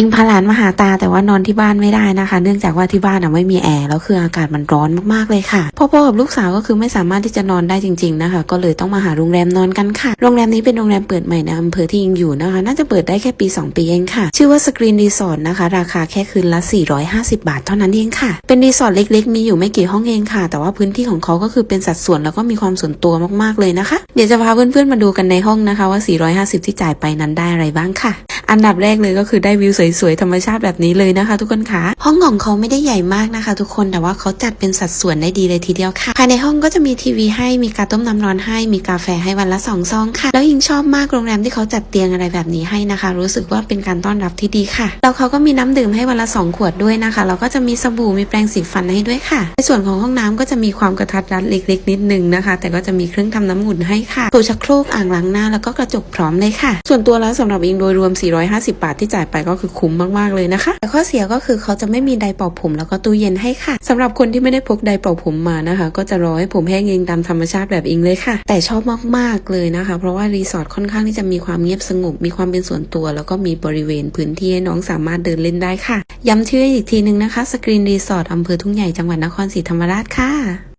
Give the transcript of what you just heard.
อิงพาหลานมาหาตาแต่ว่านอนที่บ้านไม่ได้นะคะ เนื่องจากว่าที่บ้านอะไม่มีแอร์แล้วคืออากาศมันร้อนมากๆเลยค่ะพ่อพ่อกับลูกสาวก็คือไม่สามารถที่จะนอนได้จริง ๆนะคะ ก็เลยต้องมาหาโรงแรมนอนกันค่ะโรงแรมนี้เป็นโรงแรมเปิดใหม่ในอำเภอที่อิงอยู่นะคะ น่าจะเปิดได้แค่ปี 2 ปีเองค่ะ ชื่อว่าสกรีนรีสอร์ทนะคะ ราคาแค่คืนละ 450 บาทเท่านั้นเองค่ะ เป็นรีสอร์ทเล็กๆ มีอยู่ไม่กี่ห้องเองค่ะ แต่ว่าพื้นที่ของเขาก็คือเป็นสัดส่วนแล้วก็มีความส่วนตัวมากๆเลยนะคะ เดี๋ยวจะพาเพื่อนๆมาดูกันในห้องนะคะว่า 450 ที่จ่ายไปนั้นได้อะไรบ้างค่ะ อันดับแรกเลยก็คือได้วิวสวยๆธรรมชาติแบบนี้เลยนะคะ ทุกคนคะห้องของเขาไม่ได้ใหญ่มากนะคะ ทุกคนแต่ว่าเขาจัดเป็นสัดส่วนได้ดีเลยทีเดียวค่ะภายในห้องก็จะมีทีวีให้มีกาต้มน้ำร้อนให้มีกาแฟให้วันละสองซองค่ะ แล้วยิงชอบมากโรงแรมที่เขาจัดเตียงอะไรแบบนี้ให้นะคะ รู้สึกว่าเป็นการต้อนรับที่ดีค่ะแล้วเขาก็มีน้ำดื่มให้วันละสองขวดด้วยนะคะแล้วก็จะมีสบู่มีแปรงสีฟันให้ด้วยค่ะ ในส่วนของห้องน้ำก็จะมีความกระทัดรัดเล็กๆ นิดนึงนะคะ แต่ก็จะมีเครื่องทำน้ำอุ่นให้ค่ะโถชักโครกอ่างล้างหน้าแล้วก็กระจกพร้อมเลยค่ะ ส่วนตัวแล้วสำหรับอิงโดยรวม450 บาทที่จ่ายไปก็คือคุ้มมากๆเลยนะคะ แต่ข้อเสียก็คือเขาจะไม่มีไดร์เป่าผมแล้วก็ตู้เย็นให้ค่ะสำหรับคนที่ไม่ได้พกไดร์เป่าผมมานะคะ ก็จะรอให้ผมแห้งเองตามธรรมชาติแบบอิงเลยค่ะ แต่ชอบมากๆเลยนะคะ เพราะว่ารีสอร์ทค่อนข้างที่จะมีความเงียบสงบ มีความเป็นส่วนตัว แล้วก็มีบริเวณพื้นที่ให้น้องสามารถเดินเล่นได้ค่ะ ย้ำชื่ออีกทีนึงนะคะ สกรีนรีสอร์ทอำเภอทุ่งใหญ่จังหวัดนครศรีธรรมราชค่ะ